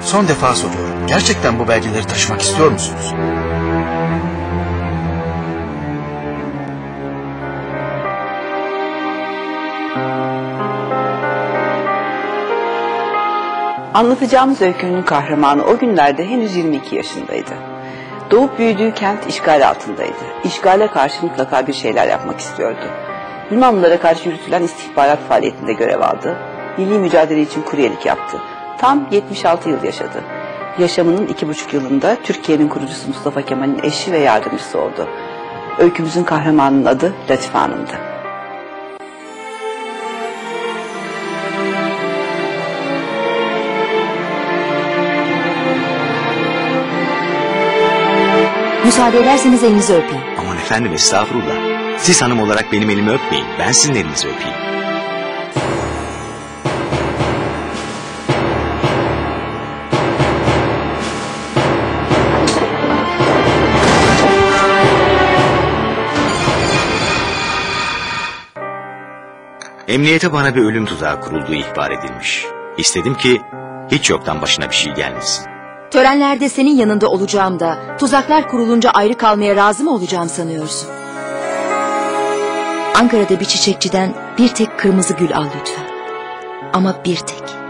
Son defa soruyorum. Gerçekten bu belgeleri taşımak istiyor musunuz? Anlatacağımız öykünün kahramanı o günlerde henüz 22 yaşındaydı. Doğup büyüdüğü kent işgal altındaydı. İşgale karşı mutlaka bir şeyler yapmak istiyordu. Yunanlılara karşı yürütülen istihbarat faaliyetinde görev aldı. Milli mücadele için kuryelik yaptı. Tam 76 yıl yaşadı. Yaşamının iki buçuk yılında Türkiye'nin kurucusu Mustafa Kemal'in eşi ve yardımcısı oldu. Öykümüzün kahramanının adı Latife Hanım'dı. Müsaade ederseniz elinizi öpeyim. Aman efendim estağfurullah. Siz hanım olarak benim elimi öpmeyin. Ben sizin elinizi öpeyim. Emniyete bana bir ölüm tuzağı kurulduğu ihbar edilmiş. İstedim ki hiç yoktan başına bir şey gelmesin. Törenlerde senin yanında olacağım da tuzaklar kurulunca ayrı kalmaya razı mı olacağım sanıyorsun? Ankara'da bir çiçekçiden bir tek kırmızı gül al lütfen. Ama bir tek.